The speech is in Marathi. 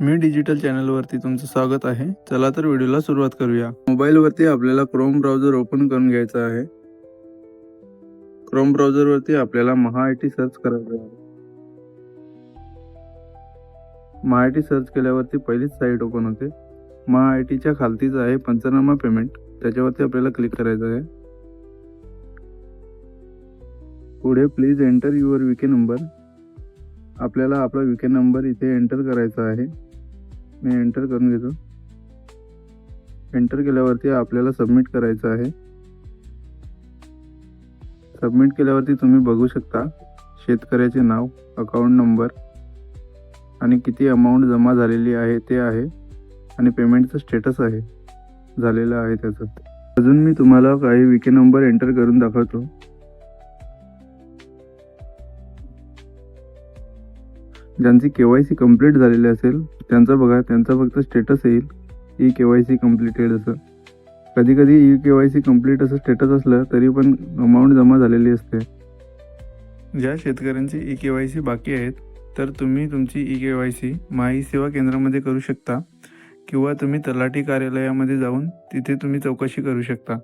मी डिजिटल चॅनलवरती तुमचं स्वागत आहे. चला तर व्हिडिओला सुरुवात करूया. मोबाईलवरती आपल्याला क्रोम ब्राउझर ओपन करून घ्यायचा आहे. क्रोम ब्राउझरवरती आपल्याला महा आय टी सर्च करायचं आहे. महा आय टी सर्च केल्यावरती पहिलीच साईट ओपन होते. महा आय टीच्या खालतीच आहे पंचनामा पेमेंट त्याच्यावरती आपल्याला क्लिक करायचं आहे. पुढे please enter your VK number आपल्याला आपला विके नंबर इथे एंटर करायचा आहे. मी एंटर करून घेतो. एंटर केल्यावरती आपल्याला सबमिट करायचं आहे. सबमिट केल्यावरती तुम्ही बघू शकता शेतकऱ्याचे नाव अकाउंट नंबर आणि किती अमाऊंट जमा झालेली आहे ते आहे आणि पेमेंटचं स्टेटस आहे झालेलं आहे त्याचं. अजून मी तुम्हाला काही विके नंबर एंटर करून दाखवतो. ज्यांची के वाय सी कंप्लीट झालेली असेल त्यांचं बघा त्यांचा फक्त स्टेटस येईल E K Y C completed असं. कधी कधी E K Y C complete असं स्टेटस असलं तरी पण अमाऊंट जमा झालेली असते. ज्या शेतकऱ्यांची ई के वाय सी बाकी आहेत तर तुम्ही तुमची ई के वाय सी माही सेवा केंद्रामध्ये करू शकता किंवा तुम्ही तलाठी कार्यालयामध्ये जाऊन तिथे तुम्ही चौकशी करू शकता.